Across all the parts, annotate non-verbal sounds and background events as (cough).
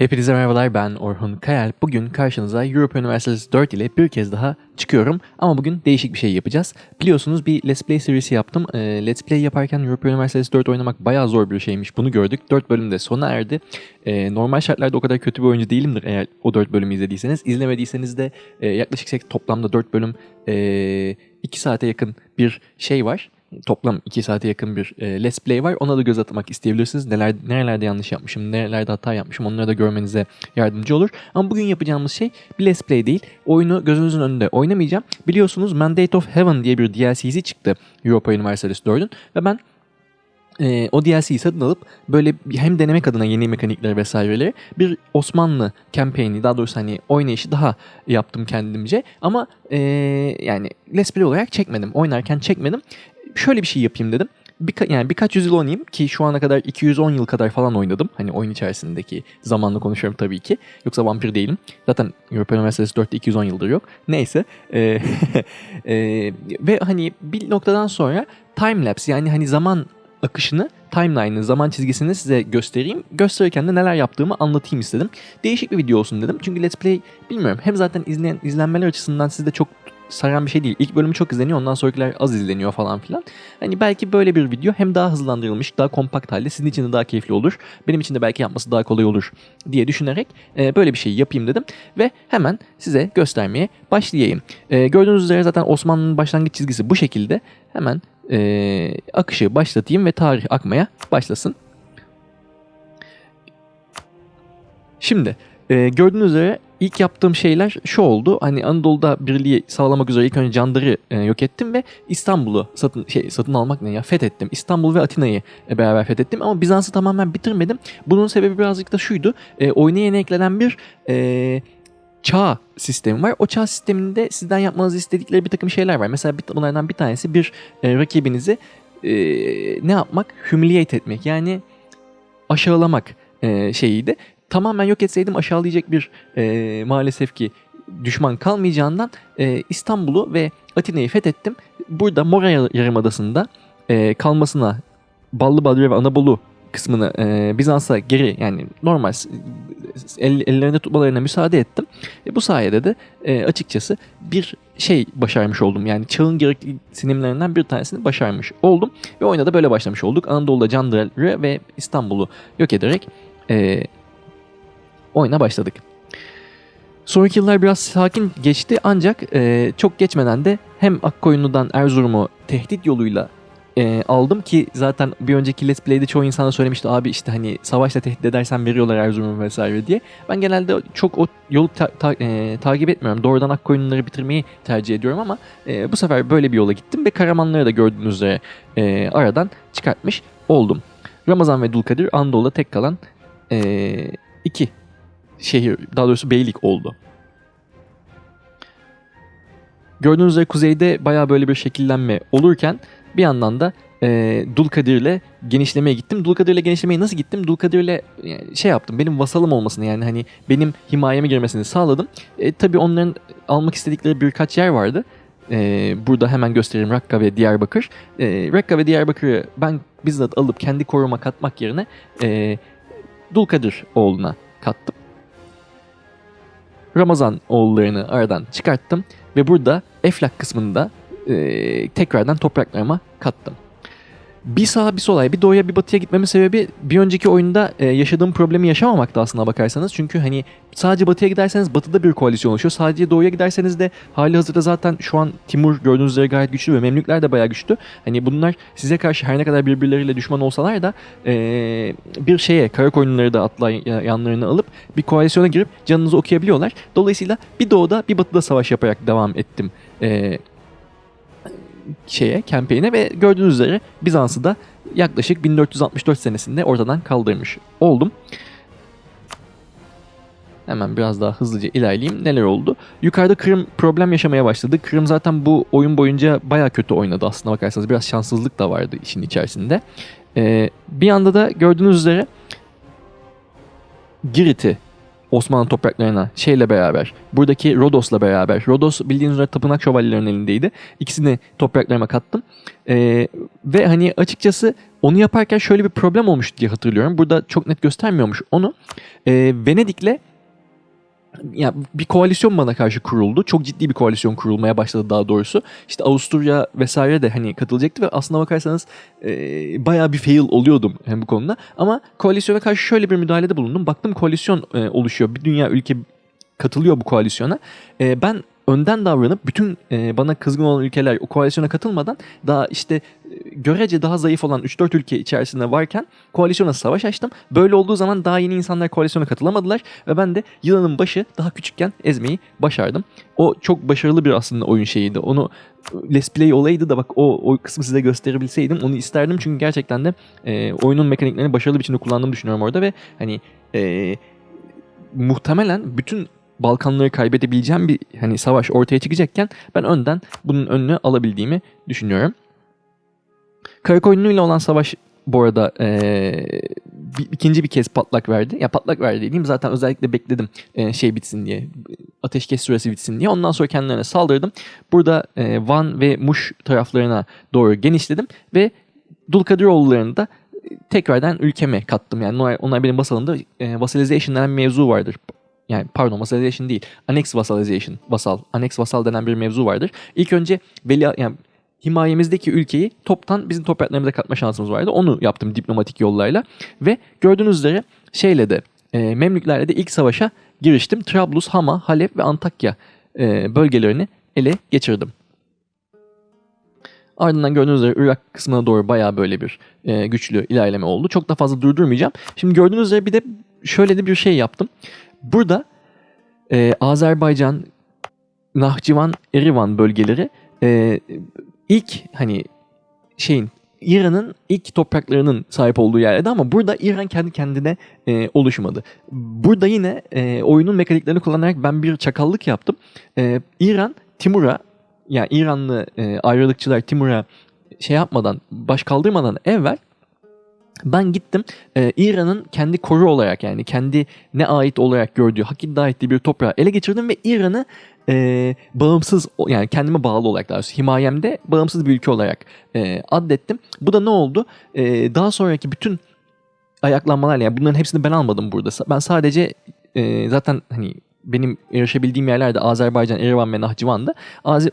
Hepinize merhabalar ben Orhun Kayal. Bugün karşınıza Europe Universalis 4 ile bir kez daha çıkıyorum. Ama bugün değişik bir şey yapacağız. Biliyorsunuz bir Let's Play serisi yaptım. Ee, Let's Play yaparken Europe Universalis 4 oynamak bayağı zor bir şeymiş. Bunu gördük. 4 bölümde sona erdi. Ee, normal şartlarda o kadar kötü bir oyuncu değilimdir eğer o 4 bölümü izlediyseniz. İzlemediyseniz de e, yaklaşık sek- toplamda 4 bölüm 2 saate yakın bir şey var toplam 2 saate yakın bir e, Let's Play var. Ona da göz atmak isteyebilirsiniz. Neler nerelerde yanlış yapmışım, nerelerde hata yapmışım onları da görmenize yardımcı olur. Ama bugün yapacağımız şey bir Let's Play değil. Oyunu gözünüzün önünde oynamayacağım. Biliyorsunuz Mandate of Heaven diye bir DLC'si çıktı Europa Universalis 4'ün ve ben e, o DLC'yi satın alıp böyle hem denemek adına yeni mekanikleri vesaireleri bir Osmanlı campaign'i daha doğrusu hani oynayışı daha yaptım kendimce ama e, yani Let's Play olarak çekmedim. Oynarken çekmedim. Şöyle bir şey yapayım dedim. Birka- yani birkaç yüzyıl oynayayım ki şu ana kadar 210 yıl kadar falan oynadım. Hani oyun içerisindeki zamanla konuşuyorum tabii ki. Yoksa vampir değilim. Zaten Europa Universalis 4'te 210 yıldır yok. Neyse. Ee, (laughs) e, ve hani bir noktadan sonra timelapse yani hani zaman akışını, timeline'ı, zaman çizgisini size göstereyim. Gösterirken de neler yaptığımı anlatayım istedim. Değişik bir video olsun dedim. Çünkü Let's Play bilmiyorum hem zaten izleyen, izlenmeler açısından sizde çok saran bir şey değil. İlk bölümü çok izleniyor ondan sonrakiler az izleniyor falan filan. Hani belki böyle bir video hem daha hızlandırılmış, daha kompakt halde sizin için de daha keyifli olur. Benim için de belki yapması daha kolay olur diye düşünerek e, böyle bir şey yapayım dedim. Ve hemen size göstermeye başlayayım. E, gördüğünüz üzere zaten Osmanlı'nın başlangıç çizgisi bu şekilde. Hemen e, akışı başlatayım ve tarih akmaya başlasın. Şimdi e, gördüğünüz üzere ilk yaptığım şeyler şu oldu. Hani Anadolu'da birliği sağlamak üzere ilk önce Candar'ı e, yok ettim ve İstanbul'u satın şey satın almak ne ya fethettim. İstanbul ve Atina'yı e, beraber fethettim ama Bizans'ı tamamen bitirmedim. Bunun sebebi birazcık da şuydu. E, oyuna yeni eklenen bir e, çağ sistemi var. O çağ sisteminde sizden yapmanızı istedikleri bir takım şeyler var. Mesela bir, bunlardan bir tanesi bir e, rakibinizi e, ne yapmak? Humiliate etmek. Yani aşağılamak e, şeyiydi. Tamamen yok etseydim aşağılayacak bir e, maalesef ki düşman kalmayacağından e, İstanbul'u ve Atina'yı fethettim. Burada Mora Yarımadası'nda e, kalmasına Ballı Badre ve Anadolu kısmını e, Bizans'a geri yani normal el, ellerinde tutmalarına müsaade ettim. E, bu sayede de e, açıkçası bir şey başarmış oldum. Yani çağın gerekli sinimlerinden bir tanesini başarmış oldum. Ve oyuna da böyle başlamış olduk. Anadolu'da Candar'ı ve İstanbul'u yok ederek e, oyuna başladık. Sonraki yıllar biraz sakin geçti ancak e, çok geçmeden de hem Akkoyunlu'dan Erzurum'u tehdit yoluyla e, aldım ki zaten bir önceki Let's Play'de çoğu insana söylemişti abi işte hani savaşla tehdit edersen veriyorlar Erzurum'u vesaire diye. Ben genelde çok o yolu ta- ta- e, takip etmiyorum. Doğrudan Akkoyunluları bitirmeyi tercih ediyorum ama e, bu sefer böyle bir yola gittim ve Karamanları da gördüğünüz üzere e, aradan çıkartmış oldum. Ramazan ve Dulkadir Anadolu'da tek kalan e, iki şehir daha doğrusu beylik oldu. Gördüğünüz üzere kuzeyde baya böyle bir şekillenme olurken bir yandan da e, Dulkadir'le genişlemeye gittim. Dulkadir'le genişlemeye nasıl gittim? Dulkadir'le yani şey yaptım. Benim vasalım olmasını yani hani benim himayeme girmesini sağladım. E, tabii onların almak istedikleri birkaç yer vardı. E, burada hemen göstereyim Rakka ve Diyarbakır. E, Rakka ve Diyarbakır'ı ben bizzat alıp kendi koruma katmak yerine e, Dulkadir oğluna kattım. Ramazan oğullarını aradan çıkarttım ve burada Eflak kısmında e, tekrardan topraklarıma kattım. Bir sağa bir sola bir doğuya bir batıya gitmemin sebebi bir önceki oyunda e, yaşadığım problemi yaşamamaktı aslında bakarsanız. Çünkü hani sadece batıya giderseniz batıda bir koalisyon oluşuyor. Sadece doğuya giderseniz de hali hazırda zaten şu an Timur gördüğünüz üzere gayet güçlü ve Memlükler de bayağı güçlü. Hani bunlar size karşı her ne kadar birbirleriyle düşman olsalar da e, bir şeye kara koyunları da atla yanlarına alıp bir koalisyona girip canınızı okuyabiliyorlar. Dolayısıyla bir doğuda bir batıda savaş yaparak devam ettim. E, şeye, campaign'e ve gördüğünüz üzere Bizans'ı da yaklaşık 1464 senesinde ortadan kaldırmış oldum. Hemen biraz daha hızlıca ilerleyeyim. Neler oldu? Yukarıda Kırım problem yaşamaya başladı. Kırım zaten bu oyun boyunca baya kötü oynadı aslında bakarsanız. Biraz şanssızlık da vardı işin içerisinde. Ee, bir anda da gördüğünüz üzere Girit'i Osmanlı topraklarına şeyle beraber, buradaki Rodos'la beraber. Rodos bildiğiniz üzere tapınak şövalyelerinin elindeydi. İkisini topraklarıma kattım. Ee, ve hani açıkçası onu yaparken şöyle bir problem olmuş diye hatırlıyorum. Burada çok net göstermiyormuş onu. Ee, Venedik'le ya bir koalisyon bana karşı kuruldu. Çok ciddi bir koalisyon kurulmaya başladı daha doğrusu. İşte Avusturya vesaire de hani katılacaktı ve aslına bakarsanız e, bayağı bir fail oluyordum hem bu konuda. Ama koalisyona karşı şöyle bir müdahalede bulundum. Baktım koalisyon e, oluşuyor. Bir dünya ülke katılıyor bu koalisyona. E, ben önden davranıp bütün e, bana kızgın olan ülkeler o koalisyona katılmadan daha işte e, görece daha zayıf olan 3-4 ülke içerisinde varken koalisyona savaş açtım. Böyle olduğu zaman daha yeni insanlar koalisyona katılamadılar ve ben de yılanın başı daha küçükken ezmeyi başardım. O çok başarılı bir aslında oyun şeyiydi. Onu e, Let's Play olaydı da bak o, o kısmı size gösterebilseydim onu isterdim çünkü gerçekten de e, oyunun mekaniklerini başarılı biçimde kullandığımı düşünüyorum orada ve hani e, muhtemelen bütün Balkanları kaybedebileceğim bir hani savaş ortaya çıkacakken ben önden bunun önünü alabildiğimi düşünüyorum. Karakoyunlu ile olan savaş bu arada ee, bir, ikinci bir kez patlak verdi. Ya patlak verdi dediğim zaten özellikle bekledim e, şey bitsin diye. Ateşkes süresi bitsin diye. Ondan sonra kendilerine saldırdım. Burada e, Van ve Muş taraflarına doğru genişledim ve Dulkadiroğullarını da tekrardan ülkeme kattım. Yani onlar, onlar benim vasalımda e, vassalization denen mevzu vardır yani pardon vassalization değil. Annex vassalization, vasal. Annex vasal denen bir mevzu vardır. İlk önce veli yani himayemizdeki ülkeyi toptan bizim topraklarımıza katma şansımız vardı. Onu yaptım diplomatik yollarla ve gördüğünüz üzere şeyle de e, Memlüklerle de ilk savaşa giriştim. Trablus, Hama, Halep ve Antakya e, bölgelerini ele geçirdim. Ardından gördüğünüz üzere Irak kısmına doğru bayağı böyle bir e, güçlü ilerleme oldu. Çok da fazla durdurmayacağım. Şimdi gördüğünüz üzere bir de şöyle de bir şey yaptım. Burada e, Azerbaycan, Nahçıvan, Erivan bölgeleri e, ilk hani şeyin İran'ın ilk topraklarının sahip olduğu yerdi ama burada İran kendi kendine e, oluşmadı. Burada yine e, oyunun mekaniklerini kullanarak ben bir çakallık yaptım. E, İran Timur'a yani İranlı e, ayrılıkçılar Timur'a şey yapmadan, baş kaldırmadan evvel ben gittim e, İran'ın kendi koru olarak yani kendi ne ait olarak gördüğü hak iddia ettiği bir toprağı ele geçirdim ve İran'ı e, bağımsız yani kendime bağlı olarak daha doğrusu himayemde bağımsız bir ülke olarak e, addettim. Bu da ne oldu? E, daha sonraki bütün ayaklanmalarla yani bunların hepsini ben almadım burada. Ben sadece e, zaten hani benim erişebildiğim yerlerde Azerbaycan, Erivan ve Nahçıvan'da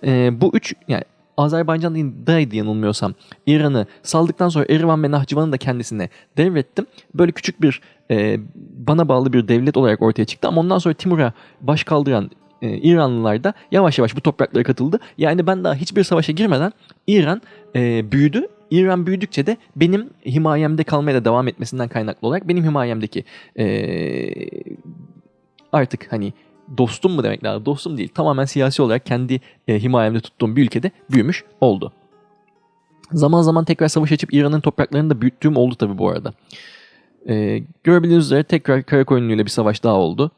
e, bu üç yani Azerbaycan'daydı yanılmıyorsam. İran'ı saldıktan sonra Erivan ve Nahçıvan'ı da kendisine devrettim. Böyle küçük bir e, bana bağlı bir devlet olarak ortaya çıktı ama ondan sonra Timur'a baş kaldıran e, İranlılar da yavaş yavaş bu topraklara katıldı. Yani ben daha hiçbir savaşa girmeden İran e, büyüdü. İran büyüdükçe de benim himayemde kalmaya da devam etmesinden kaynaklı olarak benim himayemdeki e, artık hani dostum mu demek lazım? Dostum değil. Tamamen siyasi olarak kendi e, himayemde tuttuğum bir ülkede büyümüş oldu. Zaman zaman tekrar savaş açıp İran'ın topraklarını da büyüttüğüm oldu tabi bu arada. E, görebildiğiniz üzere tekrar Karakoyunlu ile bir savaş daha oldu.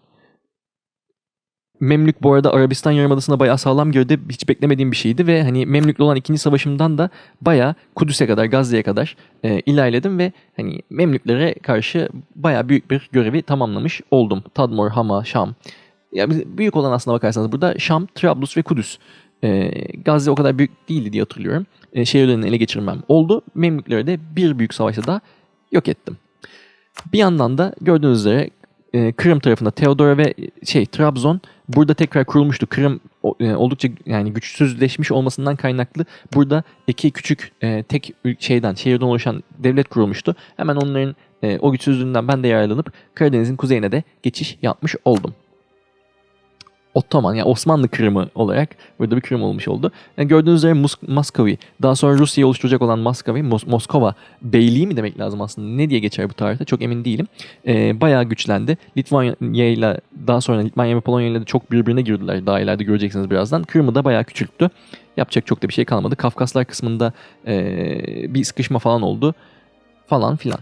Memlük bu arada Arabistan Yarımadası'na bayağı sağlam girdi. Hiç beklemediğim bir şeydi ve hani Memlük'le olan ikinci savaşımdan da bayağı Kudüs'e kadar, Gazze'ye kadar e, ilerledim ve hani Memlüklere karşı bayağı büyük bir görevi tamamlamış oldum. Tadmor, Hama, Şam ya büyük olan aslına bakarsanız burada Şam, Trablus ve Kudüs. E, Gazze o kadar büyük değildi diye hatırlıyorum. E, şehirlerini ele geçirmem oldu. Memlükleri de bir büyük savaşta da yok ettim. Bir yandan da gördüğünüz üzere e, Kırım tarafında Teodora ve şey Trabzon burada tekrar kurulmuştu. Kırım e, oldukça yani güçsüzleşmiş olmasından kaynaklı burada iki küçük e, tek şeyden şehirden oluşan devlet kurulmuştu. Hemen onların e, o güçsüzlüğünden ben de yararlanıp Karadeniz'in kuzeyine de geçiş yapmış oldum. Ottoman yani Osmanlı Kırımı olarak burada bir Kırım olmuş oldu. Yani gördüğünüz üzere Mus- Moskovi, daha sonra Rusya'yı oluşturacak olan Moskovi, Mos- Moskova Beyliği mi demek lazım aslında? Ne diye geçer bu tarihte? Çok emin değilim. Ee, bayağı güçlendi. Litvanya ile daha sonra Litvanya ve Polonya ile de çok birbirine girdiler. Daha ileride göreceksiniz birazdan. Kırım'ı da bayağı küçülttü. Yapacak çok da bir şey kalmadı. Kafkaslar kısmında ee, bir sıkışma falan oldu. Falan filan.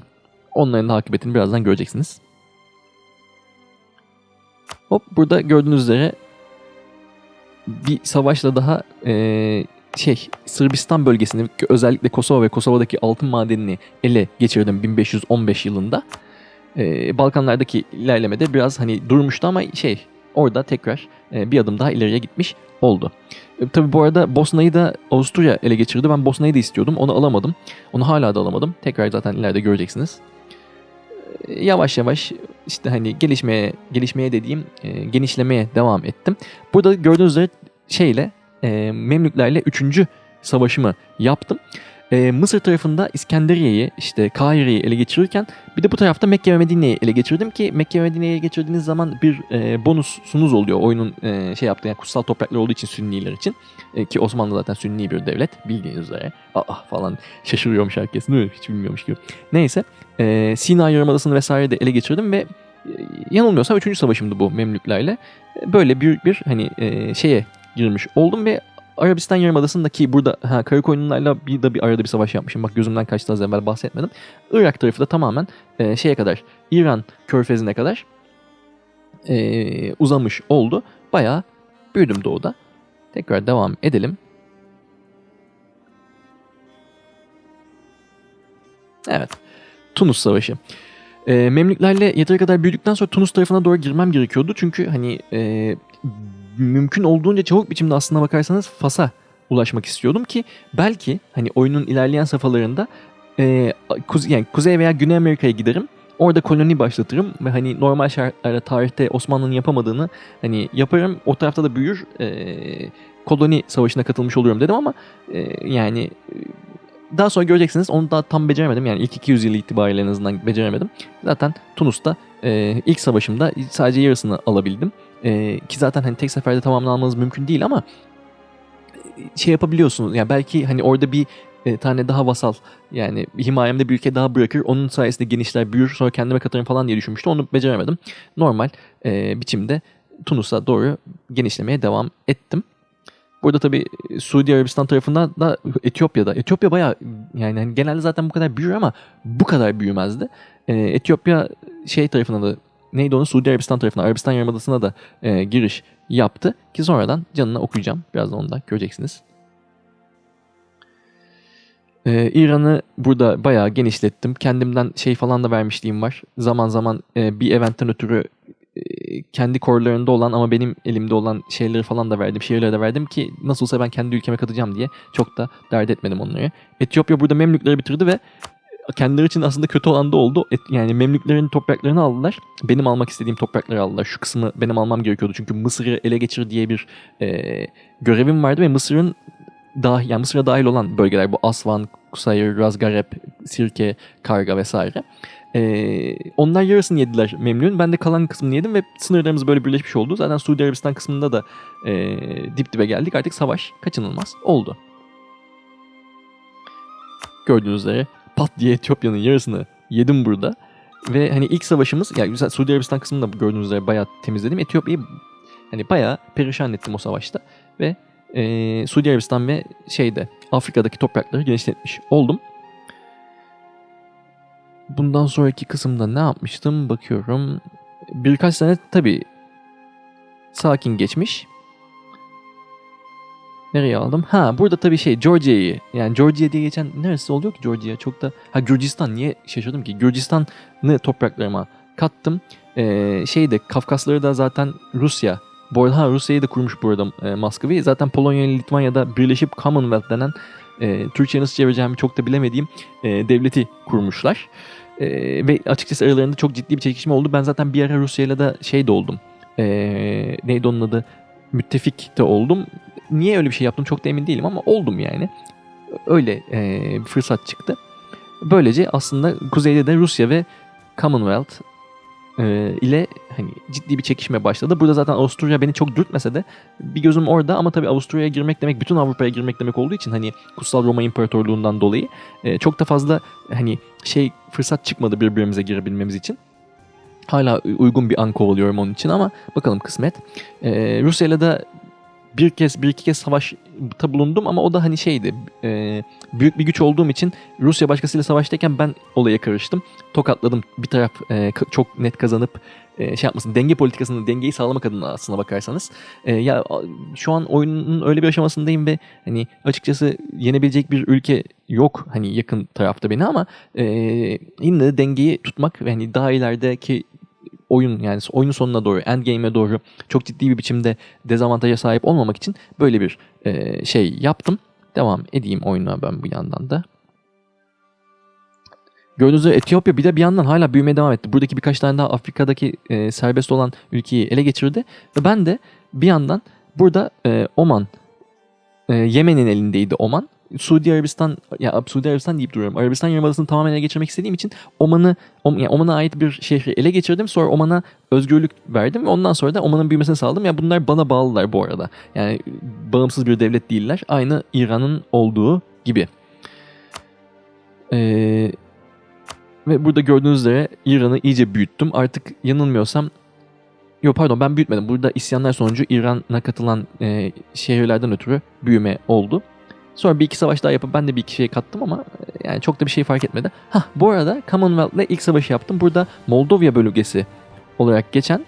Onların da akıbetini birazdan göreceksiniz. Hop burada gördüğünüz üzere bir savaşla daha e, şey Sırbistan bölgesini özellikle Kosova ve Kosova'daki altın madenini ele geçirdim 1515 yılında. e, Balkanlardaki ilerlemede biraz hani durmuştu ama şey orada tekrar e, bir adım daha ileriye gitmiş oldu. E, tabii bu arada Bosna'yı da Avusturya ele geçirdi. Ben Bosna'yı da istiyordum. Onu alamadım. Onu hala da alamadım. Tekrar zaten ileride göreceksiniz. Yavaş yavaş işte hani gelişmeye gelişmeye dediğim e, genişlemeye devam ettim. Burada gördüğünüz üzere şeyle e, Memlüklerle 3. savaşımı yaptım. E, Mısır tarafında İskenderiye'yi işte Kahire'yi ele geçirirken bir de bu tarafta Mekke ve Medine'yi ele geçirdim ki Mekke ve Medine'yi ele geçirdiğiniz zaman bir e, bonusunuz oluyor oyunun e, şey yaptığı yani kutsal topraklar olduğu için Sünniler için E, ki Osmanlı zaten Sünni bir devlet bildiğiniz üzere aa falan şaşırıyormuş herkes değil hiç bilmiyormuş gibi. Neyse e, Sina Yarımadası'nı vesaire de ele geçirdim ve e, yanılmıyorsam 3. savaşımdı bu Memlüklerle. E, Böyle büyük bir hani e, şeye girmiş oldum ve Arabistan Yarımadası'ndaki burada ha, Karakoyunlularla bir de bir arada bir savaş yapmışım. Bak gözümden kaçtı az evvel bahsetmedim. Irak tarafı da tamamen e, şeye kadar İran körfezine kadar e, uzamış oldu. Bayağı büyüdüm doğuda. Tekrar devam edelim. Evet. Tunus Savaşı. E, Memlüklerle yeteri kadar büyüdükten sonra Tunus tarafına doğru girmem gerekiyordu. Çünkü hani e, mümkün olduğunca çabuk biçimde aslına bakarsanız Fas'a ulaşmak istiyordum ki belki hani oyunun ilerleyen safhalarında e, kuze- yani Kuzey veya Güney Amerika'ya giderim. Orada koloni başlatırım ve hani normal şartlarda tarihte Osmanlı'nın yapamadığını hani yaparım. O tarafta da büyür. e, koloni savaşına katılmış oluyorum dedim ama e, yani e, daha sonra göreceksiniz onu daha tam beceremedim. Yani ilk 200 yıl itibariyle en azından beceremedim. Zaten Tunus'ta e, ilk savaşımda sadece yarısını alabildim. E, ki zaten hani tek seferde tamamlanmanız mümkün değil ama e, şey yapabiliyorsunuz. Yani belki hani orada bir e, tane daha vasal yani himayemde bir ülke daha bırakır. Onun sayesinde genişler büyür sonra kendime katarım falan diye düşünmüştüm. Onu beceremedim. Normal e, biçimde Tunus'a doğru genişlemeye devam ettim. Burada tabii Suudi Arabistan tarafından da Etiyopya'da. Etiyopya bayağı yani hani genelde zaten bu kadar büyür ama bu kadar büyümezdi. E, Etiyopya şey tarafına da neydi onu Suudi Arabistan tarafına Arabistan Yarımadası'na da e, giriş yaptı ki sonradan canına okuyacağım. Birazdan onu da göreceksiniz. Ee, İran'ı burada bayağı genişlettim. Kendimden şey falan da vermişliğim var. Zaman zaman e, bir eventten ötürü e, kendi korlarında olan ama benim elimde olan şeyleri falan da verdim. Şehirleri de verdim ki nasıl olsa ben kendi ülkeme katacağım diye çok da dert etmedim onları. Etiyopya burada Memlükleri bitirdi ve kendileri için aslında kötü olan da oldu. Et, yani Memlüklerin topraklarını aldılar. Benim almak istediğim toprakları aldılar. Şu kısmı benim almam gerekiyordu. Çünkü Mısır'ı ele geçir diye bir e, görevim vardı ve Mısır'ın dahil, yani Mısır'a dahil olan bölgeler bu Asvan, Kusayır, Razgarep, Sirke, Karga vesaire. Ee, onlar yarısını yediler Memnun. Ben de kalan kısmını yedim ve sınırlarımız böyle birleşmiş oldu. Zaten Suudi Arabistan kısmında da e, dip dibe geldik. Artık savaş kaçınılmaz oldu. Gördüğünüz üzere pat diye Etiyopya'nın yarısını yedim burada. Ve hani ilk savaşımız yani Suudi Arabistan kısmını gördüğünüz üzere bayağı temizledim. Etiyopya'yı hani bayağı perişan ettim o savaşta. Ve e, Suudi Arabistan ve şeyde Afrika'daki toprakları genişletmiş oldum. Bundan sonraki kısımda ne yapmıştım bakıyorum. Birkaç sene tabii sakin geçmiş. Nereye aldım? Ha burada tabii şey Georgia'yı yani Georgia diye geçen neresi oluyor ki Georgia? Çok da ha Gürcistan niye şaşırdım ki? Gürcistan'ı topraklarıma kattım. Ee, şeyde Kafkasları da zaten Rusya. Bu arada Rusya'yı da kurmuş bu arada e, Moskova. Zaten Polonya ile Litvanya'da birleşip Commonwealth denen e, Türkçe'ye nasıl çevireceğimi çok da bilemediğim e, devleti kurmuşlar. E, ve açıkçası aralarında çok ciddi bir çekişme oldu. Ben zaten bir ara Rusya'yla da şey de oldum. E, neydi onun adı? Müttefik de oldum. Niye öyle bir şey yaptım çok da emin değilim ama oldum yani. Öyle e, fırsat çıktı. Böylece aslında kuzeyde de Rusya ve Commonwealth e, ile hani ciddi bir çekişme başladı. Burada zaten Avusturya beni çok dürtmese de bir gözüm orada ama tabii Avusturya'ya girmek demek bütün Avrupa'ya girmek demek olduğu için hani Kutsal Roma İmparatorluğundan dolayı e, çok da fazla hani şey fırsat çıkmadı birbirimize girebilmemiz için. Hala uygun bir an kovalıyorum onun için ama bakalım kısmet. E, Rusya'yla da bir kez bir iki kez savaşta bulundum ama o da hani şeydi e, büyük bir güç olduğum için Rusya başkasıyla savaştayken ben olaya karıştım. Tokatladım bir taraf e, çok net kazanıp e, şey yapmasın denge politikasının dengeyi sağlamak adına aslına bakarsanız. E, ya şu an oyunun öyle bir aşamasındayım ve hani açıkçası yenebilecek bir ülke yok hani yakın tarafta beni ama e, yine de dengeyi tutmak ve hani daha ilerideki oyun yani oyunun sonuna doğru endgame'e doğru çok ciddi bir biçimde dezavantaja sahip olmamak için böyle bir e, şey yaptım. Devam edeyim oyuna ben bu yandan da. Gördüğünüz üzere Etiyopya bir de bir yandan hala büyümeye devam etti. Buradaki birkaç tane daha Afrika'daki e, serbest olan ülkeyi ele geçirdi. Ve ben de bir yandan burada e, Oman, e, Yemen'in elindeydi Oman. Suudi Arabistan ya Suudi Arabistan deyip duruyorum. Arabistan Yarımadası'nı tamamen ele geçirmek istediğim için Oman'ı yani Oman'a ait bir şehri ele geçirdim. Sonra Oman'a özgürlük verdim ve ondan sonra da Oman'ın büyümesini sağladım. Ya yani bunlar bana bağlılar bu arada. Yani bağımsız bir devlet değiller. Aynı İran'ın olduğu gibi. Ee, ve burada gördüğünüz üzere İran'ı iyice büyüttüm. Artık yanılmıyorsam Yok pardon ben büyütmedim. Burada isyanlar sonucu İran'a katılan e, şehirlerden ötürü büyüme oldu. Sonra bir iki savaş daha yapıp ben de bir iki şey kattım ama e, yani çok da bir şey fark etmedi. Ha bu arada Commonwealth'le ilk savaşı yaptım. Burada Moldova bölgesi olarak geçen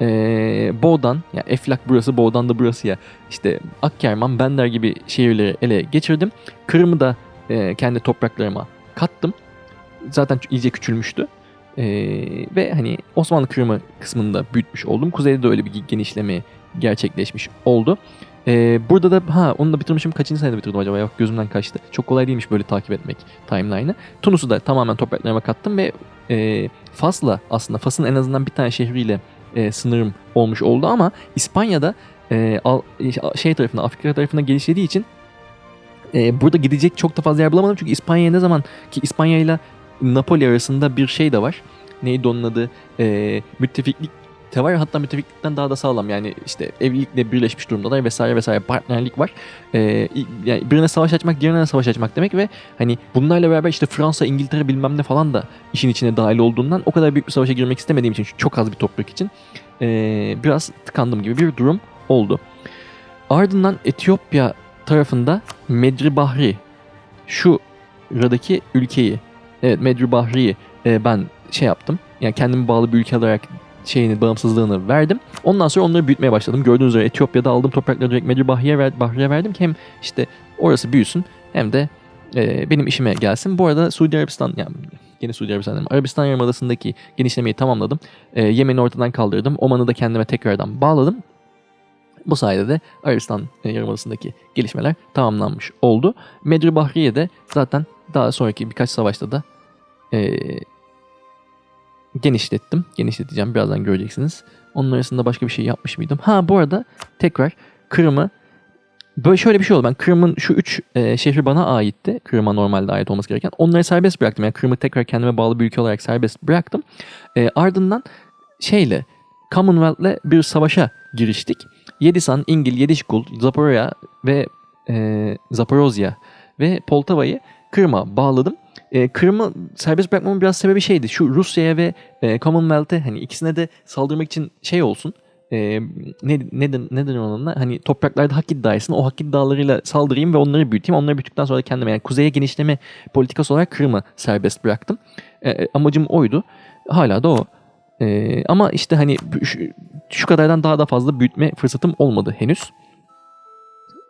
e, Boğdan, yani Eflak burası, Boğdan da burası ya. İşte Akkerman, Bender gibi şehirleri ele geçirdim. Kırım'ı da e, kendi topraklarıma kattım. Zaten iyice küçülmüştü. Ee, ve hani Osmanlı Kırımı kısmında büyütmüş oldum. Kuzeyde de öyle bir genişleme gerçekleşmiş oldu. Ee, burada da ha onu da bitirmişim. Kaçıncı sayıda bitirdim acaba? Yok gözümden kaçtı. Çok kolay değilmiş böyle takip etmek timeline'ı. Tunus'u da tamamen topraklarıma kattım ve e, Fas'la aslında Fas'ın en azından bir tane şehriyle e, sınırım olmuş oldu ama İspanya'da e, şey tarafında Afrika tarafına gelişlediği için e, burada gidecek çok da fazla yer bulamadım. Çünkü İspanya ne zaman ki İspanya ile Napoli arasında bir şey de var. Neydi onun adı? E, müttefiklik de var. Hatta müttefiklikten daha da sağlam. Yani işte evlilikle birleşmiş durumdalar vesaire vesaire partnerlik var. Ee, yani birine savaş açmak diğerine savaş açmak demek ve hani bunlarla beraber işte Fransa, İngiltere bilmem ne falan da işin içine dahil olduğundan o kadar büyük bir savaşa girmek istemediğim için çok az bir toprak için ee, biraz tıkandım gibi bir durum oldu. Ardından Etiyopya tarafında Medri Bahri şu radaki ülkeyi evet Medri Bahri'yi e, ben şey yaptım. Yani kendimi bağlı bir ülke olarak şeyini, bağımsızlığını verdim. Ondan sonra onları büyütmeye başladım. Gördüğünüz üzere Etiyopya'da aldığım toprakları direkt Bahri'ye, ver, Bahri'ye verdim ki hem işte orası büyüsün hem de e, benim işime gelsin. Bu arada Suudi Arabistan, yani yine Suudi Arabistan. Arabistan Yarımadası'ndaki genişlemeyi tamamladım. E, Yemen'i ortadan kaldırdım. Oman'ı da kendime tekrardan bağladım. Bu sayede de Arabistan Yarımadası'ndaki gelişmeler tamamlanmış oldu. Medri Bahriye de zaten daha sonraki birkaç savaşta da e, genişlettim. Genişleteceğim birazdan göreceksiniz. Onun arasında başka bir şey yapmış mıydım? Ha bu arada tekrar Kırım'ı Böyle şöyle bir şey oldu. Ben Kırım'ın şu üç e, şehri bana aitti. Kırım'a normalde ait olması gereken. Onları serbest bıraktım. Yani Kırım'ı tekrar kendime bağlı bir ülke olarak serbest bıraktım. E, ardından şeyle Commonwealth'le bir savaşa giriştik. Yedisan, İngil, Yedişkul, Zaporya ve e, Zaporozya ve Poltava'yı Kırım'a bağladım. E, Kırım'ı serbest bırakmamın biraz sebebi şeydi. Şu Rusya'ya ve e, Commonwealth'e hani ikisine de saldırmak için şey olsun. E, ne, neden, neden onunla hani topraklarda hak iddiasını o hak iddialarıyla saldırayım ve onları büyüteyim. Onları büyüttükten sonra kendime yani kuzeye genişleme politikası olarak Kırım'ı serbest bıraktım. E, e amacım oydu. Hala da o. E, ama işte hani şu, şu kadardan daha da fazla büyütme fırsatım olmadı henüz.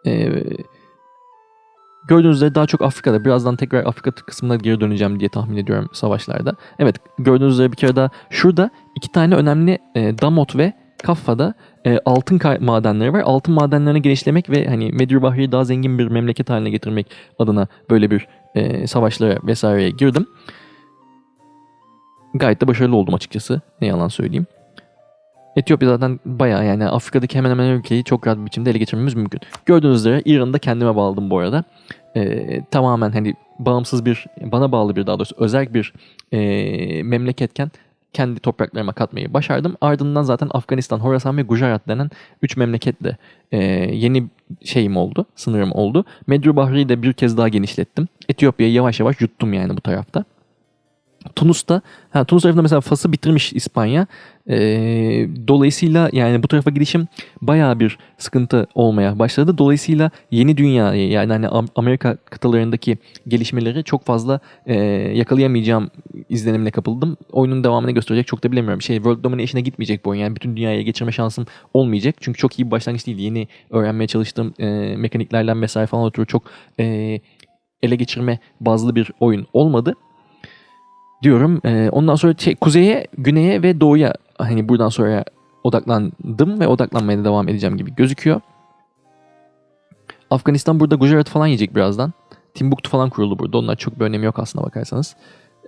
Eee Gördüğünüz üzere daha çok Afrika'da. Birazdan tekrar Afrika kısmına geri döneceğim diye tahmin ediyorum savaşlarda. Evet gördüğünüz üzere bir kere daha şurada iki tane önemli e, Damot ve Kaffa'da e, altın madenleri var. Altın madenlerini genişlemek ve hani Medir Bahri'yi daha zengin bir memleket haline getirmek adına böyle bir e, savaşlara vesaireye girdim. Gayet de başarılı oldum açıkçası. Ne yalan söyleyeyim. Etiyopya zaten bayağı yani Afrika'daki hemen hemen ülkeyi çok rahat bir biçimde ele geçirmemiz mümkün. Gördüğünüz üzere İran'ı da kendime bağladım bu arada. Ee, tamamen hani bağımsız bir, bana bağlı bir daha doğrusu özel bir e, memleketken kendi topraklarıma katmayı başardım. Ardından zaten Afganistan, Horasan ve Gujarat denen 3 memleketle e, yeni şeyim oldu, sınırım oldu. Medru Bahri'yi de bir kez daha genişlettim. Etiyopya'yı yavaş yavaş yuttum yani bu tarafta. Tunus'ta, ha, Tunus tarafında mesela Fas'ı bitirmiş İspanya. Ee, dolayısıyla yani bu tarafa gidişim bayağı bir sıkıntı olmaya başladı. Dolayısıyla yeni dünyayı yani hani Am- Amerika kıtalarındaki gelişmeleri çok fazla e, yakalayamayacağım izlenimle kapıldım. Oyunun devamını gösterecek çok da bilemiyorum. Şey World Domination'a gitmeyecek bu oyun. Yani bütün dünyaya geçirme şansım olmayacak. Çünkü çok iyi bir başlangıç değil. Yeni öğrenmeye çalıştığım e, mekaniklerden vesaire falan ötürü çok e, ele geçirme bazlı bir oyun olmadı diyorum. Ee, ondan sonra şey, kuzeye, güneye ve doğuya hani buradan sonra odaklandım ve odaklanmaya da devam edeceğim gibi gözüküyor. Afganistan burada Gujarat falan yiyecek birazdan. Timbuktu falan kuruldu burada. Onlar çok bir önemi yok aslında bakarsanız.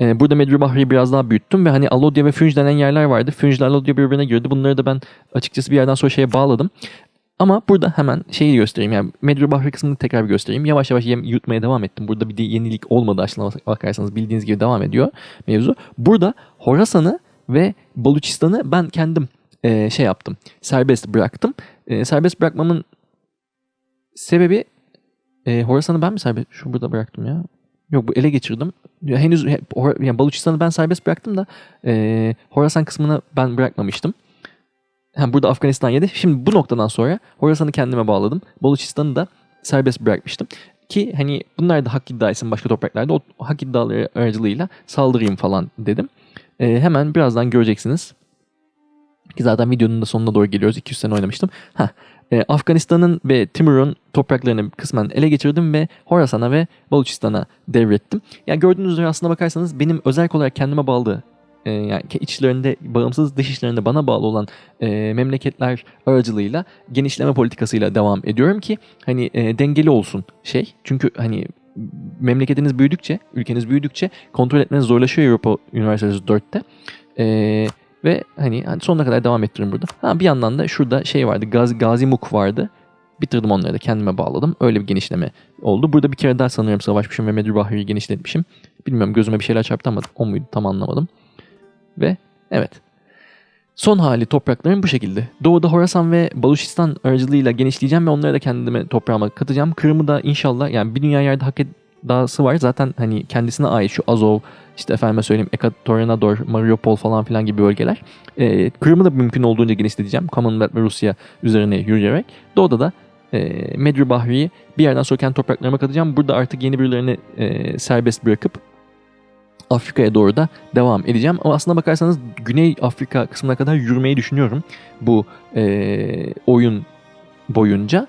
Ee, burada Medri Bahri'yi biraz daha büyüttüm ve hani Alodya ve Fünj denen yerler vardı. Fünj ile Alodya birbirine girdi. Bunları da ben açıkçası bir yerden sonra şeye bağladım. Ama burada hemen şeyi göstereyim yani Medri Bahri kısmını tekrar bir göstereyim. Yavaş yavaş yem, yutmaya devam ettim. Burada bir de yenilik olmadı aslına bakarsanız bildiğiniz gibi devam ediyor mevzu. Burada Horasan'ı ve Baluçistan'ı ben kendim e, şey yaptım. Serbest bıraktım. E, serbest bırakmamın sebebi e, Horasan'ı ben mi serbest şu burada bıraktım ya? Yok bu ele geçirdim. Henüz yani Baluçistan'ı ben serbest bıraktım da e, Horasan kısmını ben bırakmamıştım. Hem burada Afganistan yedi. Şimdi bu noktadan sonra Horasan'ı kendime bağladım. Baluçistan'ı da serbest bırakmıştım. Ki hani bunlar da hak iddia etsin başka topraklarda. O hak iddiaları aracılığıyla saldırayım falan dedim. Ee, hemen birazdan göreceksiniz. Ki zaten videonun da sonuna doğru geliyoruz. 200 sene oynamıştım. Heh, e, Afganistan'ın ve Timur'un topraklarını kısmen ele geçirdim ve Horasan'a ve Baluçistan'a devrettim. Yani gördüğünüz üzere aslına bakarsanız benim özel olarak kendime bağlı e, yani içlerinde bağımsız dış işlerinde bana bağlı olan e, memleketler aracılığıyla genişleme politikasıyla devam ediyorum ki hani e, dengeli olsun şey. Çünkü hani memleketiniz büyüdükçe, ülkeniz büyüdükçe kontrol etmeniz zorlaşıyor Avrupa Üniversitesi 4'te. E, ve hani, hani sonuna kadar devam ettiririm burada. Ha, bir yandan da şurada şey vardı. Gazi, Gazi Muk vardı. Bitirdim onları da kendime bağladım. Öyle bir genişleme oldu. Burada bir kere daha sanıyorum savaşmışım ve Medri Bahri'yi genişletmişim. Bilmiyorum gözüme bir şeyler çarptı ama o muydu tam anlamadım. Ve evet. Son hali toprakların bu şekilde. Doğuda Horasan ve Baluşistan aracılığıyla genişleyeceğim ve onları da kendime toprağıma katacağım. Kırım'ı da inşallah yani bir dünya yerde hak dağısı var. Zaten hani kendisine ait şu Azov, işte efendime söyleyeyim Ekatorinador, Mariupol falan filan gibi bölgeler. Ee, Kırım'ı da mümkün olduğunca genişleteceğim. Commonwealth ve Rusya üzerine yürüyerek. Doğuda da e, Medri Bahri'yi bir yerden sonra kendi topraklarıma katacağım. Burada artık yeni birilerini e, serbest bırakıp Afrika'ya doğru da devam edeceğim. Ama aslına bakarsanız Güney Afrika kısmına kadar yürümeyi düşünüyorum bu e, oyun boyunca.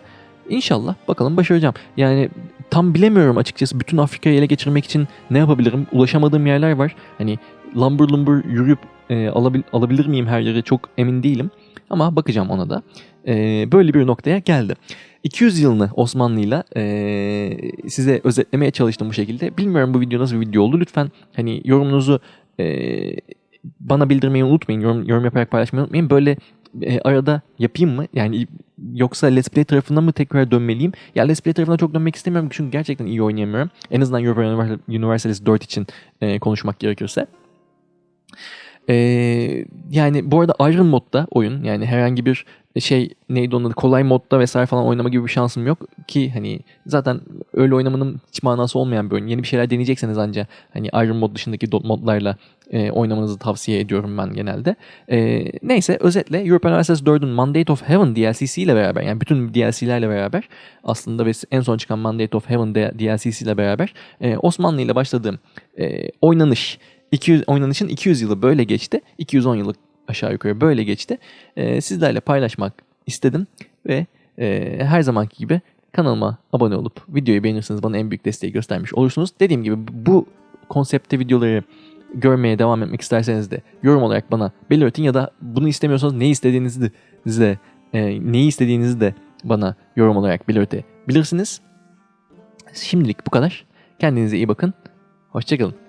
İnşallah bakalım başaracağım. Yani tam bilemiyorum açıkçası bütün Afrika'yı ele geçirmek için ne yapabilirim? Ulaşamadığım yerler var. Hani lambur lumbur yürüyüp e, alabil, alabilir miyim her yere çok emin değilim. Ama bakacağım ona da. E, böyle bir noktaya geldi. 200 yılını Osmanlı'yla e, size özetlemeye çalıştım bu şekilde. Bilmiyorum bu video nasıl bir video oldu. Lütfen hani yorumunuzu e, bana bildirmeyi unutmayın. Yorum, yorum yaparak paylaşmayı unutmayın. Böyle e, arada yapayım mı? Yani yoksa Let's Play tarafına mı tekrar dönmeliyim? Ya Let's Play tarafına çok dönmek istemiyorum çünkü gerçekten iyi oynayamıyorum. En azından Europa Universalis 4 için e, konuşmak gerekirse. Ee, yani bu arada Iron modda oyun yani herhangi bir şey neydi onun adı kolay modda vesaire falan oynama gibi bir şansım yok ki hani zaten öyle oynamanın hiç manası olmayan bir oyun. Yeni bir şeyler deneyecekseniz anca hani Iron mod dışındaki modlarla e, oynamanızı tavsiye ediyorum ben genelde. E, neyse özetle European Universalis 4'ün Mandate of Heaven DLC'si ile beraber yani bütün DLC'lerle beraber aslında ve en son çıkan Mandate of Heaven DLC'si ile beraber e, Osmanlı ile başladığım e, oynanış 200 oynanışın 200 yılı böyle geçti. 210 yıllık aşağı yukarı böyle geçti. Ee, sizlerle paylaşmak istedim ve e, her zamanki gibi kanalıma abone olup videoyu beğenirseniz bana en büyük desteği göstermiş olursunuz. Dediğim gibi bu konsepte videoları görmeye devam etmek isterseniz de yorum olarak bana belirtin ya da bunu istemiyorsanız ne istediğinizi de e, neyi istediğinizi de bana yorum olarak belirtebilirsiniz. Şimdilik bu kadar. Kendinize iyi bakın. Hoşçakalın.